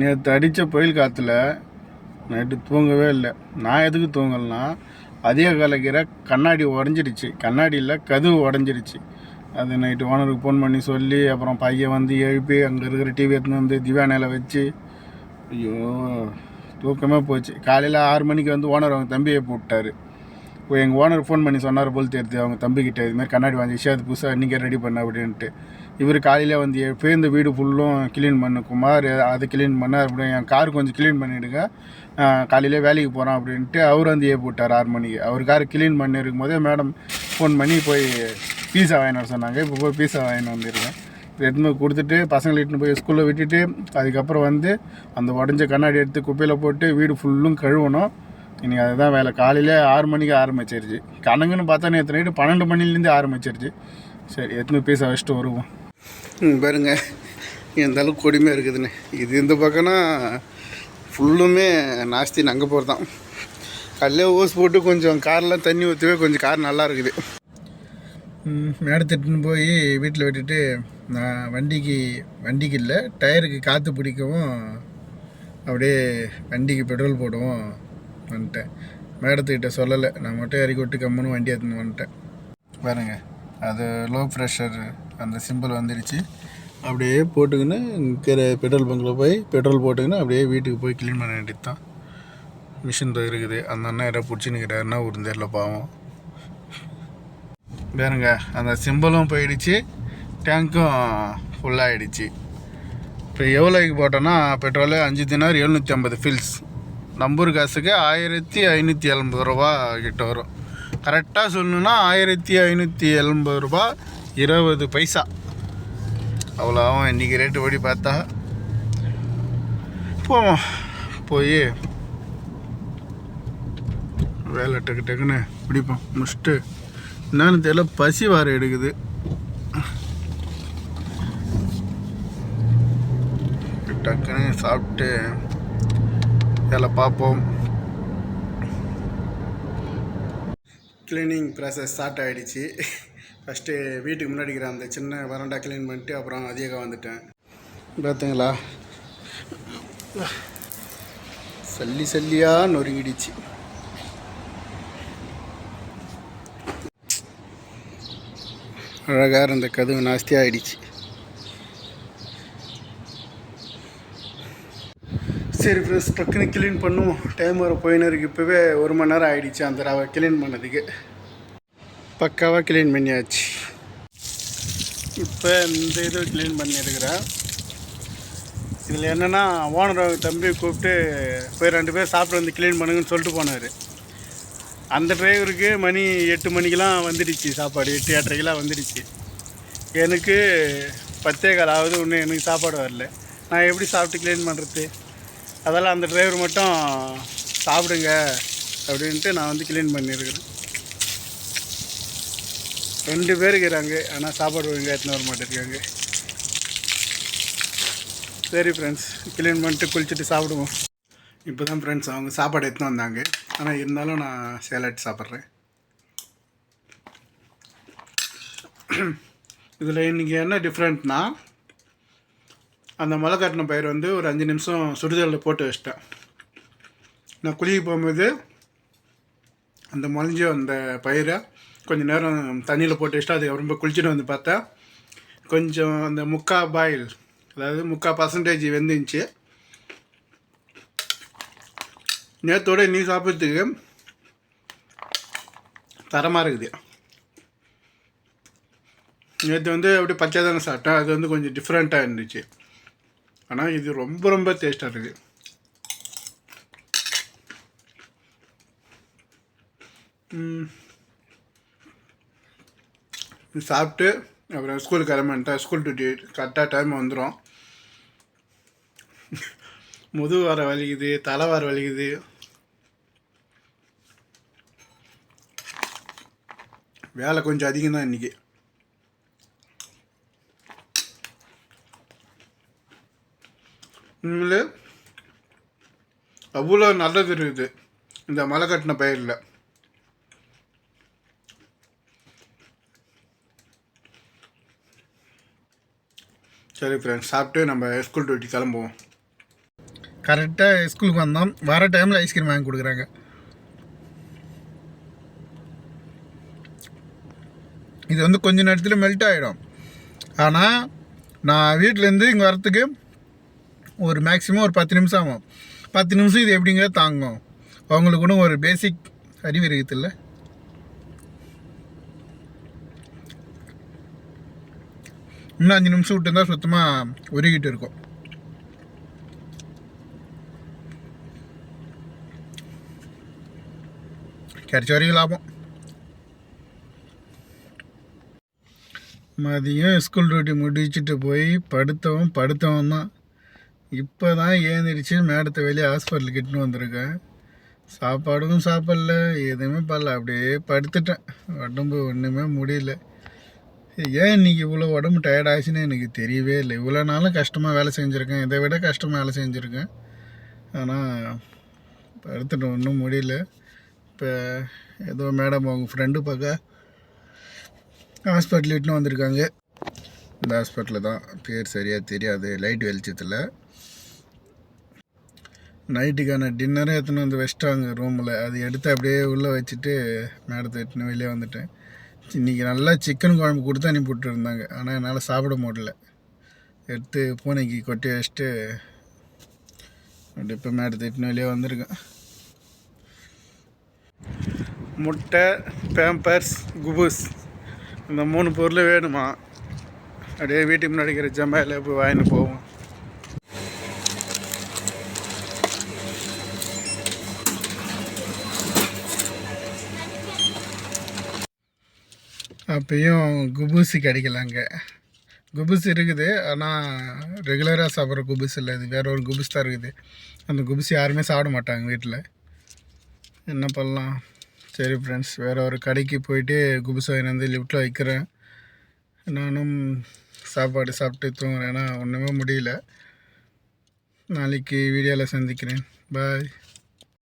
நேற்று அடித்த புயல் காற்றுல நைட்டு தூங்கவே இல்லை. நான் எதுக்கு தூங்கலைன்னா அதிக கலைக்கிற கண்ணாடி உடஞ்சிடுச்சு. கண்ணாடியில் கதவு உடஞ்சிடுச்சு. அது நைட்டு ஓனருக்கு ஃபோன் பண்ணி சொல்லி அப்புறம் பையன் வந்து எழுப்பி அங்கே இருக்கிற டிவி எடுத்துன்னு வந்து திவானையில் வச்சு ஐயோ தூக்கமே போச்சு. காலையில் ஆறு மணிக்கு வந்து ஓனர் அவங்க தம்பியை போட்டார். இப்போ எங்கள் ஓனர் ஃபோன் பண்ணி சொன்னார் போல் தெரியுது அவங்க தம்பிக்கிட்ட இதுமாதிரி கண்ணாடி வாங்கிச்சு அது புதுசாக இன்றைக்கே ரெடி பண்ண அப்படின்ட்டு. இவர் காலையில் வந்து எழுப்பி இந்த வீடு ஃபுல்லும் க்ளீன் பண்ணு குமார் அதை க்ளீன் பண்ண அப்படி என் கார் கொஞ்சம் க்ளீன் பண்ணிவிடுங்க காலையிலே வேலைக்கு போகிறோம் அப்படின்ட்டு அவர் வந்து ஏ போட்டார் ஆறு மணிக்கு. அவர் கார் க்ளீன் பண்ணியிருக்கும் போதே மேடம் ஃபோன் பண்ணி போய் பீஸா வாங்கிட்டு சொன்னாங்க. இப்போ போய் பீஸா வாங்கின்னு வந்துருக்கேன். எடுத்துன்னு போய் கொடுத்துட்டு பசங்களை இட்டுன்னு போய் ஸ்கூலில் விட்டுட்டு அதுக்கப்புறம் வந்து அந்த உடஞ்ச கண்ணாடி எடுத்து குப்பையில் போட்டு வீடு ஃபுல்லும் கழுவணும். இன்றைக்கி அதுதான் வேலை. காலையிலே ஆறு மணிக்கு ஆரம்பிச்சிருச்சு. கணங்குன்னு பார்த்தா நேற்று நைட்டு பன்னெண்டு மணிலேருந்து ஆரம்பிச்சிருச்சு. சரி எத்தனை பீஸா வச்சுட்டு வருவோம். பாருங்க. எந்த அளவுக்கு கொடுமையாக இருக்குதுன்னு. இது இந்த பக்கம்னா ஃபுல்லுமே நாஸ்தி அங்கே போகிறது தான் ஓஸ் போட்டு கொஞ்சம் கார்லாம் தண்ணி ஊற்றவே கொஞ்சம் கார் நல்லா இருக்குது மேடத்திட்டுன்னு போய் வீட்டில் விட்டுட்டு நான் வண்டிக்கு வண்டிக்கு இல்லை டயருக்கு காற்று பிடிக்கவும் அப்படியே வண்டிக்கு பெட்ரோல் போடவும் வந்துட்டேன். மேடத்துக்கிட்ட சொல்லலை. நான் மட்டும் இறக்கி விட்டு கம்முன்னு வண்டி எடுத்துன்னு வந்துட்டேன். பாருங்கள் அது லோ ப்ரெஷர் அந்த சிம்பிள் வந்துடுச்சு அப்படியே போட்டுக்கின்னு இருக்கிற பெட்ரோல் பங்கில் போய் பெட்ரோல் போட்டுக்கின்னு அப்படியே வீட்டுக்கு போய் க்ளீன் பண்ண வேண்டியது தான் மிஷின் தான் இருக்குது. அந்த அண்ணன் யாராவது பிடிச்சின்னுக்கிறாருன்னா ஒரு தெரியல பாவம். பாருங்க அந்த சிம்பிளும் போயிடுச்சு. டேங்க்கும் ஃபுல்லாகிடுச்சு இப்போ எவ்வளோக்கு போட்டோன்னா பெட்ரோலு அஞ்சு தினார் எழுநூற்றி ஐம்பது ஃபில்ஸ் நம்பூர் காசுக்கு ஆயிரத்தி ஐநூற்றி எண்பது ரூபா கிட்ட வரும். கரெக்டாக சொல்லணுன்னா ஆயிரத்தி ஐநூற்றி எண்பது ரூபா இருபது பைசா. அவ்வளோவும் இன்றைக்கி ரேட்டு படி பார்த்தா போவோம். போய் வேலை டக்கு டக்குன்னு பிடிப்போம் முடிச்சுட்டு என்னன்னு தெரியல பசி வார எடுக்குது. டக்குன்னு சாப்பிட்டு வேலை பார்ப்போம். க்ளீனிங் ப்ராசஸ் ஸ்டார்ட் ஆகிடுச்சு ஃபஸ்ட்டு வீட்டுக்கு முன்னாடி இருக்கிற அந்த சின்ன வராண்டா க்ளீன் பண்ணிட்டு அப்புறம் அதிகம் வந்துட்டேன். பார்த்தீங்களா? சல்லி சல்லியாக நொறுங்கிடுச்சு. அழகாக இருந்த கதவு நாஸ்தியாக ஆகிடுச்சு சரி ஃப்ரெண்ட்ஸ் டக்குன்னு க்ளீன் பண்ணுவோம். டைம் வர போயின்னு இருக்கு. இப்போவே ஒரு மணி நேரம் ஆகிடுச்சு அந்த ரவை க்ளீன் பண்ணதுக்கு. பக்காவாக க்ளீன் பண்ணியாச்சு. இப்போ இந்த இது க்ளீன் பண்ணியிருக்கிறேன். இதில் என்னென்னா ஓனர் தம்பி கூப்பிட்டு போய் ரெண்டு பேர் சாப்பிட்டு வந்து க்ளீன் பண்ணுங்கன்னு சொல்லிட்டு போனார். அந்த டிரைவருக்கு மணி எட்டு மணிக்கெலாம் வந்துடுச்சு சாப்பாடு எட்டு எட்டரைக்கெலாம் வந்துடுச்சு. எனக்கு பத்தே கால் ஆகுது ஒன்றும் எனக்கு சாப்பாடு வரல. நான் எப்படி சாப்பிட்டு க்ளீன் பண்ணுறது அதெல்லாம் அந்த டிரைவர் மட்டும் சாப்பிடுங்க அப்படின்ட்டு நான் வந்து க்ளீன் பண்ணியிருக்கிறேன். ரெண்டு பேர் இருக்கிறாங்க ஆனால் சாப்பாடு ஒழுங்காக எடுத்துன்னு வர மாட்டேருக்காங்க சரி ஃப்ரெண்ட்ஸ் கிளீன் பண்ணிட்டு குளிச்சுட்டு சாப்பிடுவோம். இப்போ தான் ஃப்ரெண்ட்ஸ் அவங்க சாப்பாடு எடுத்துன்னு வந்தாங்க. ஆனால் இருந்தாலும் நான் சேலட் சாப்பிட்றேன். இதில் இன்றைக்கி என்ன டிஃப்ரெண்ட்னா அந்த முளை கட்டின பயிர் வந்து ஒரு அஞ்சு நிமிஷம் சுடுதலில் போட்டு வச்சிட்டேன். நான் குளிக்க போகும்போது அந்த முளைஞ்ச அந்த பயிரை கொஞ்சம் நேரம் தண்ணியில் போட்டு வச்சுட்டு அது ரொம்ப குளிச்சுட்டு வந்து பார்த்தா கொஞ்சம் அந்த முக்கா பாயில் அதாவது முக்கா பர்சன்டேஜ் வெந்துருந்துச்சு. நேற்றோட நீ சாப்பிட்றதுக்கு தரமாக இருக்குது. நேற்று வந்து அப்படியே பச்சை தானே சாப்பிட்டேன். அது வந்து கொஞ்சம் டிஃப்ரெண்ட்டாக இருந்துச்சு. ஆனால் இது ரொம்ப ரொம்ப டேஸ்ட்டாக இருக்குது. ம். சாப்பிட்டு அப்புறம் ஸ்கூலுக்கு கிளம்பிட்டேன் ஸ்கூல் டியூட்டி கரெக்டாக டைம் வந்துடும் முதுகு வர வலிக்குது தலை வர வலிக்குது. வேலை கொஞ்சம் அதிகம் தான் இன்றைக்கி உண்மையிலே அவ்வளோ நல்லது இருக்குது. இந்த மலை கட்டின பயிரில். சரி ஃப்ரெண்ட்ஸ் சாப்பிட்டு நம்ம ஸ்கூல் டூட்டி கிளம்புவோம். கரெக்டாக ஸ்கூலுக்கு வந்தோம். வர டைமில் ஐஸ்கிரீம் வாங்கி கொடுக்குறாங்க. இது வந்து கொஞ்ச நேரத்தில் மெல்ட் ஆகிடும் ஆனால் நான் வீட்டிலேருந்து இங்கே வரத்துக்கு ஒரு மேக்ஸிமம் ஒரு பத்து நிமிஷம் ஆகும். பத்து நிமிஷம் இது எப்படிங்க தாங்கும்? அவங்களுக்கு கூட ஒரு பேசிக் அறிவு இருக்குதுல்ல இன்னும் அஞ்சு நிமிஷம் விட்டு இருந்தால் சுத்தமாக உருகிட்டு இருக்கும் கிடைச்ச வரைக்கும் லாபம். மதியம் ஸ்கூல் டியூட்டி முடிச்சுட்டு போய் படுத்தவன் படுத்தவன் தான். இப்போ தான் ஏந்திரிச்சு மேடத்தை வெளியே ஹாஸ்பிட்டலுக்கு இட்டுன்னு வந்திருக்கேன். சாப்பாடும் சாப்பிடல எதுவுமே பண்ணல. அப்படியே படுத்துட்டேன். உடம்பு ஒன்றுமே முடியல. ஏன் இன்னைக்கு இவ்வளோ உடம்பு டயர்ட் ஆச்சுன்னு எனக்கு தெரியவே இல்லை. இவ்வளோ நாளும் கஷ்டமாக வேலை செஞ்சுருக்கேன். இதை விட கஷ்டமாக வேலை செஞ்சுருக்கேன். ஆனால் படுத்துட்டு ஒன்றும் முடியல. இப்போ ஏதோ மேடம் அவங்க ஃப்ரெண்டு பார்க்க ஹாஸ்பிட்டல் இட்டுன்னு வந்திருக்காங்க. இந்த ஹாஸ்பிட்டலில் தான் பேர் சரியாக தெரியாது. லைட் வெளிச்சத்தில். நைட்டுக்கான டின்னரை எடுத்துன்னு வந்து வச்சிட்டாங்க ரூமில் அது எடுத்து அப்படியே உள்ளே வச்சுட்டு மேடத்தை எடுத்துன்னு வெளியே வந்துட்டேன். இன்றைக்கி நல்லா சிக்கன் குழம்பு கொடுத்து அனுப்பிவிட்டு இருந்தாங்க ஆனால் என்னால் சாப்பிட முடியல. எடுத்து பூனைக்கு கொட்டி வச்சுட்டு அப்படி இப்போ மேடத்தை எடுத்துன்னு வெளியே வந்திருக்கேன். முட்டை பேம்பர்ஸ் குபூஸ் இந்த மூணு பொருள் வேணுமா? அப்படியே வீட்டுக்கு முன்னாடி இருக்கிற ஜமையில் போய் வாங்கிட்டு போவோம். அப்பயும் குபூசி கிடைக்கலாங்க. குபுஸ் இருக்குது. ஆனால் ரெகுலராக சாப்பிட்ற குபுஸ் இல்லை. இது வேற ஒரு குபுஸ் தான் இருக்குது. அந்த குபுஸ் யாருமே சாப்பிட மாட்டாங்க வீட்டில் என்ன பண்ணலாம்? சரி ஃப்ரெண்ட்ஸ் வேறு ஒரு கடைக்கு போயிட்டு குபுஸ் வாங்கி வந்து லிஃப்ட்டில் வைக்கிறேன். நானும் சாப்பாடு சாப்பிட்டு தூங்குறேன். ஏன்னா ஒன்றுமே முடியல. நாளைக்கு வீடியோவில் சந்திக்கிறேன். பாய்